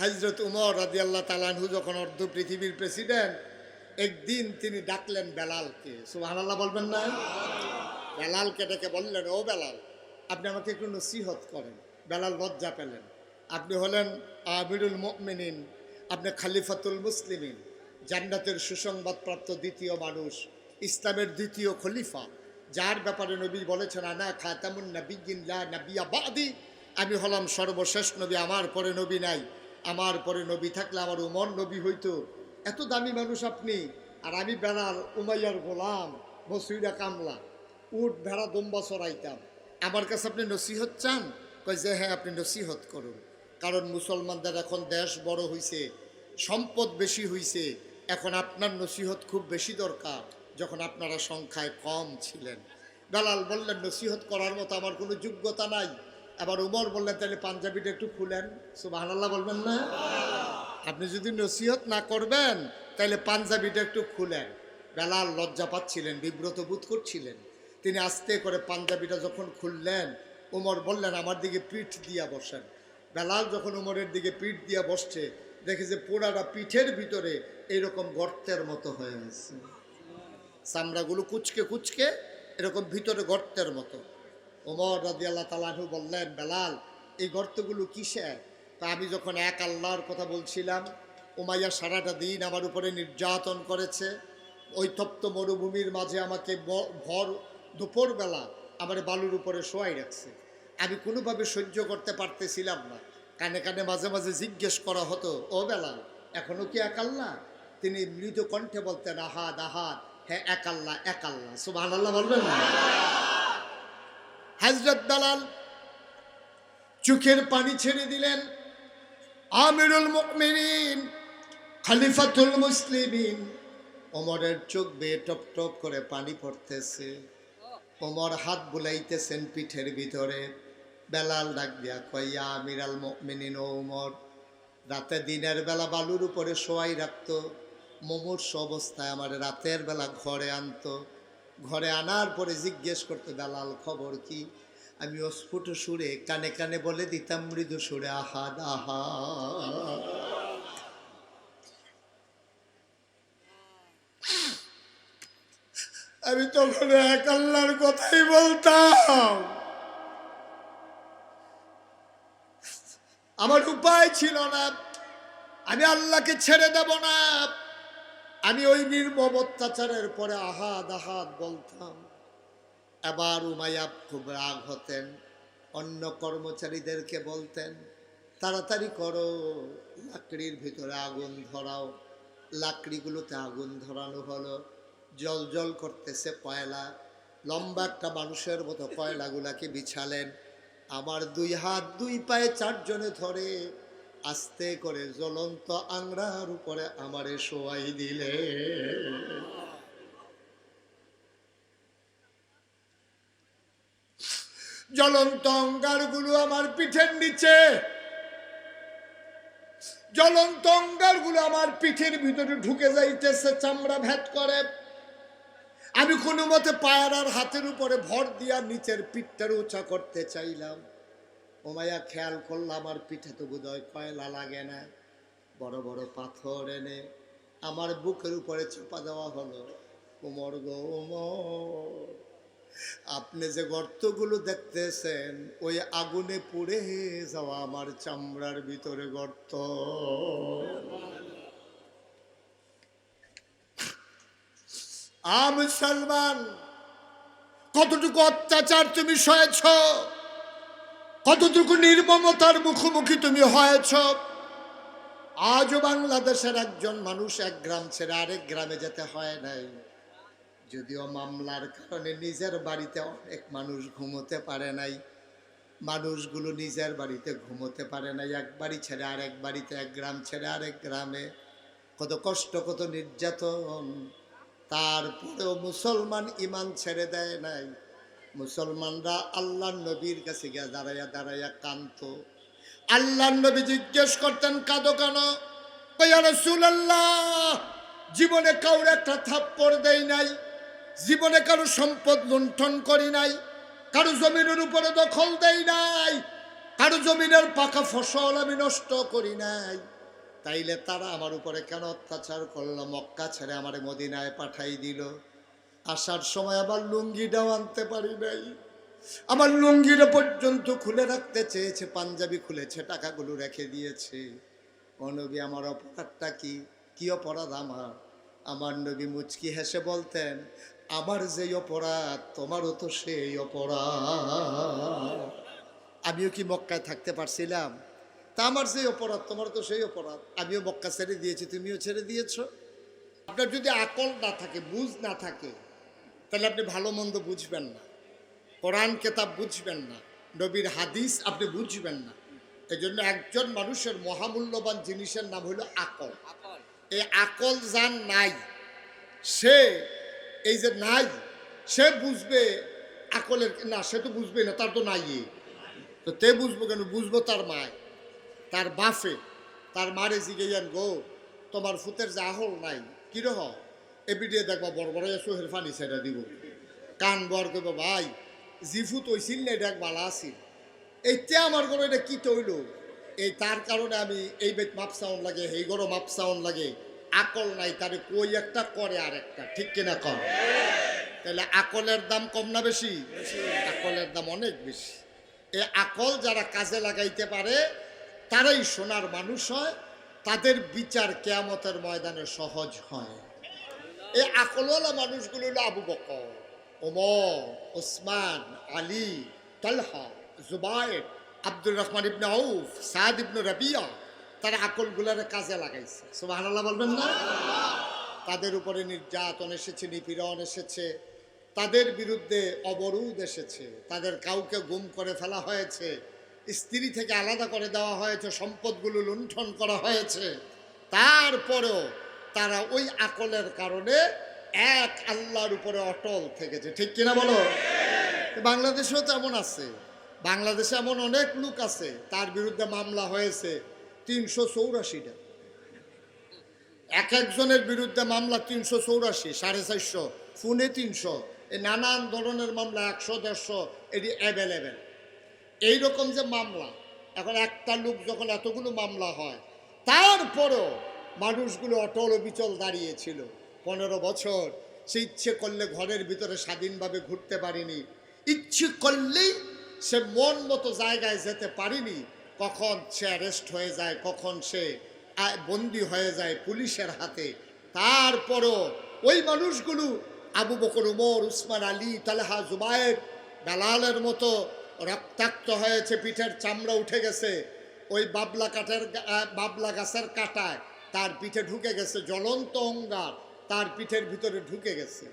হজরত উমর রাজি আল্লাহ তালানহু যখন অর্ধ পৃথিবীর প্রেসিডেন্ট, একদিন তিনি ডাকলেন বেলালকে। সুবহানাল্লাহ বলবেন না? বেলালকে ডেকে বললেন, ও বেলাল, আপনি আমাকে একটু নসিহত করেন। বেলাল লজ্জা পেলেন। আপনি হলেন আমিরুল মুমিনিন, আপনি খালিফাতুল মুসলিমিন, জান্নাতের সুসংবাদপ্রাপ্ত দ্বিতীয় মানুষ, ইসলামের দ্বিতীয় খলিফা। যার ব্যাপারে নবী বলেছেন, আনা খাতামুন নবিয়িন লা নবিয়া বাদি। আমি হলাম সর্বশেষ নবী, আমার পরে নবী নাই। আমার পরে নবী থাকলে আমার উমর নবী হইতো। এত দামি মানুষ আপনি। আর আমি বেড়াল উমাইয়ার গোলাম বসুইরা কামলা। উট, ভেড়া, দম্বা চড়াইতাম। আমার কাছে আপনি নসিহত চান? কয় যে হ্যাঁ আপনি নসিহত করুন। কারণ মুসলমানদের এখন দেশ বড় হইছে, সম্পদ বেশি হইছে। এখন আপনার নসিহত খুব বেশি দরকার, যখন আপনারা সংখ্যায় কম ছিলেন। বেলাল বললেন, নসিহত করার মতো আমার কোনো যোগ্যতা নাই। আবার উমর বললেন, তাহলে পাঞ্জাবিটা একটু খুলেন। সুবহানাল্লাহ বলবেন না? আপনি যদি নসিহত না করবেন, তাহলে পাঞ্জাবিটা একটু খুলেন। বেলাল লজ্জা পাচ্ছিলেন, বিব্রত বোধ করছিলেন। তিনি আস্তে করে পাঞ্জাবিটা যখন খুললেন, উমর বললেন, আমার দিকে পিঠ দিয়া বসেন। বেলাল যখন উমরের দিকে পিঠ দিয়া বসছে, দেখে যে পোড়াটা পিঠের ভিতরে এইরকম গর্তের মতো হয়ে আছে চামড়াগুলো কুচকে কুচকে এরকম ভিতরে গর্তের মতো। ওমর রাজি আল্লাহ তালাহু বললেন, বেলাল, এই গর্তগুলো কিসের? তা আমি যখন এক আল্লাহর কথা বলছিলাম ওমাইয়া সারাটা দিন আমার উপরে নির্যাতন করেছে। ওই তপ্ত মরুভূমির মাঝে আমাকে ভর দুপুরবেলা আমার বালুর উপরে শোয়াই রাখছে। আমি কোনোভাবে সহ্য করতে পারতেছিলাম না। কানে কানে মাঝে মাঝে জিজ্ঞেস করা হতো, ও বেলাল এখনও কি এক আল্লাহ? তিনি মৃদু কণ্ঠে বলতেন, আহাদ আহাদ হ্যাঁ এক আল্লাহ এক আল্লাহ। সুবাহ আল্লাহ বলবেন না? হজরত দালাল চোখের পানি ছেড়ে দিলেন। আমিরুল মুকমিনিন খালিফাতুল মুসলিমিন। ওমরের চোখ বেয়ে টপ টপ করে পানি পড়তেছে। ওমর হাত বুলাইতেছেন পিঠের ভিতরে। বেলাল ডাক দিয়া কইয়া আমিরাল মুকমিনিন ওমর, রাতে দিনের বেলা বালুর উপরে শোয়াই রাখতো। মুমূর্ষ অবস্থায় আমার রাতের বেলা ঘরে আনতো। ঘরে আনার পরে জিজ্ঞেস করতে, দালাল খবর কি? আমি অস্ফুট সুরে কানে কানে বলে দিতাম, মৃদু সুরে আহাদ আহা। আমি তখন এক আল্লাহর কথাই বলতাম। আমার উপায় ছিল না। আমি আল্লাহকে ছেড়ে দেব না। আমি ওই নির্মম অত্যাচারের পরে আহাদ আহাদ বলতাম, এবার উমাইয়া খুব রাগ হতেন, অন্য কর্মচারীদেরকে বলতেন, তাড়াতাড়ি করো, লাকড়ির ভিতরে আগুন ধরাও। লাকড়িগুলোতে আগুন ধরানো হলো, জল জল করতেছে কয়লা লম্বা একটা মানুষের মতো কয়লাগুলাকে বিছালেন। আমার দুই হাত দুই পায়ে চারজনে ধরে আস্তে করে জ্বলন্ত আংড়ার উপরে আমারে শোয়াই দিলে। জ্বলন্ত অঙ্গারগুলো আমার পিঠের নিচে। জ্বলন্ত অঙ্গারগুলো আমার পিঠের ভিতরে ঢুকে যাইতেছে, চামড়া ভেদ করে। আমি কোনো মতে পায়রার হাতের উপরে ভর দিয়া নিচের পিঠটার উঁচা করতে চাইলাম। ওমায়া খেয়াল করলাম আমার পিঠে তো বোধহয় কয়লা লাগে না। বড় বড় পাথর এনে আমার বুকের উপরে চাপা দেওয়া হলো। কোমর গো আপনি যে গর্তগুলো দেখতেছেন, ওই আগুনে পুড়ে যাওয়া আমার চামড়ার ভিতরে গর্ত। আ মুসলমান কতটুকু অত্যাচার তুমি সয়েছ? কতটুকু নির্মমতার মুখোমুখি তুমি হয়েছ? আজও বাংলাদেশের একজন মানুষ এক গ্রাম ছেড়ে আরেক গ্রামে যেতে হয় নাই। যদিও মামলার কারণে নিজের বাড়িতে অনেক মানুষ ঘুমোতে পারে নাই। মানুষগুলো নিজের বাড়িতে ঘুমোতে পারে নাই। এক বাড়ি ছেড়ে আরেক বাড়িতে, এক গ্রাম ছেড়ে আরেক গ্রামে। কত কষ্ট, কত নির্যাতন। তারপরেও মুসলমান ইমান ছেড়ে দেয় নাই। মুসলমানরা আল্লাহ নবীর কাছে গিয়ে দাঁড়াইয়া দাঁড়াইয়া কান্ত আল্লাহ নবী জিজ্ঞেস করতেন, কাঁদো কেন? কইয়া রাসূলুল্লাহ, জীবনে কাউর একটা থাপ্পড় দেই নাই, জীবনে কারও সম্পদ লুণ্ঠন করি নাই, কারও জমিনের উপরে দখল দেই নাই, কারও জমিনের পাকা ফসল আমি নষ্ট করি নাই। তাইলে তারা আমার উপরে কেন অত্যাচার করল? মক্কা ছেড়ে আমার মদিনায় পাঠাই দিল। আসার সময় আবার লুঙ্গিটাও আনতে পারি নাই। আমার লুঙ্গিটা পর্যন্ত খুলে রাখতে চেয়েছে, পাঞ্জাবি খুলেছে, টাকাগুলো রেখে দিয়েছে। ও নবী, আমার অপরাধটা কি? কি অপরাধ আমার? আমার নবী মুচকি হেসে বলতেন, আমার যেই অপরাধ, তোমারও তো সেই অপরাধ। আমিও কি মক্কায় থাকতে পারছিলাম? তা আমার সেই অপরাধ তোমার তো সেই অপরাধ। আমিও মক্কা ছেড়ে দিয়েছি, তুমিও ছেড়ে দিয়েছ। আপনার যদি আকল না থাকে, বুঝ না থাকে তাহলে আপনি ভালো মন্দ বুঝবেন না। কোরআন কেতাব বুঝবেন না। নবীর হাদিস আপনি বুঝবেন না। এই জন্য একজন মানুষের মহামূল্যবান জিনিসের নাম হলো আকল। এই আকল যান নাই সে এই যে নাই সে বুঝবে আকলের না সে তো বুঝবে না তার তো নাই তো তে বুঝব কেন? বুঝব তার মায়। তার বাফে তার মারে জিগেয়ান গো তোমার ফুতের যে আহল নাই কিরহ এবিডিয়ে দেখবা, বড় বড় সোহের ফানি সেটা দিব। কান বর করব, ভাই, জিফু তৈছিল না, এটা বালা আছিল। এইতে আমার গরো এটা কি তৈল এই তার কারণে আমি এই বেত মাপ সাউন্ড লাগে এই গরো মাপ সাউন্ড লাগে। আকল নাই, তারে কই একটা করে আর একটা ঠিক কিনা কর তাহলে আকলের দাম কম না বেশি? আকলের দাম অনেক বেশি। এই আকল যারা কাজে লাগাইতে পারে, তারাই সোনার মানুষ হয়, তাদের বিচার কেয়ামতের ময়দানে সহজ হয়। এই আকলওয়ালা মানুষগুলো হলো আবু বকর, ওমর, ওসমান, আলী, তালহা জুবায়ের আব্দুর রহমান ইবনে আউফ সাদ ইবনে রাবিয়া, তারা আকলগুলারে কাজে লাগাইছে। সুবহানাল্লাহ বলবেন না? তাদের উপরে নির্যাতন এসেছে, নিপীড়ন এসেছে, তাদের বিরুদ্ধে অবরোধ এসেছে, তাদের কাউকে গুম করে ফেলা হয়েছে, স্ত্রী থেকে আলাদা করে দেওয়া হয়েছে, সম্পদগুলো লুণ্ঠন করা হয়েছে, তারপরেও তারা ওই আকলের কারণে এক আল্লাহর উপরে অটল থেকেছে। ঠিক কিনা বলো? বাংলাদেশেও তেমন আছে। বাংলাদেশে এমন অনেক লোক আছে তার বিরুদ্ধে মামলা হয়েছে তিনশো চৌরাশিটা। এক একজনের বিরুদ্ধে মামলা তিনশো চৌরাশি সাড়ে চারশো ফোনে তিনশো এই নানান ধরনের মামলা একশো দেড়শো এটি অ্যাভেলেবেল এইরকম যে মামলা এখন একটা লোক যখন এতগুলো মামলা হয় তারপরেও মানুষগুলো অটল বিচল দাঁড়িয়েছিল। পনেরো বছর, সে ইচ্ছে করলে ঘরের ভিতরে স্বাধীনভাবে ঘুরতে পারিনি। ইচ্ছে করলেই সে মন মতো জায়গায় যেতে পারিনি। কখন সে অ্যারেস্ট হয়ে যায়, কখন সে বন্দি হয়ে যায় পুলিশের হাতে। তারপরও ওই মানুষগুলো আবু বকর, উমর, উসমান, আলী, তালহা, জুবায়ের বেলালের মতো রক্তাক্ত হয়েছে, পিঠের চামড়া উঠে গেছে। ওই বাবলা কাঠের বাবলা গাছের কাটায় তার পিঠে ঢুকে গেছে জ্বলন্ত অঙ্গার তার পিঠের ভিতরে ঢুকে গেছে।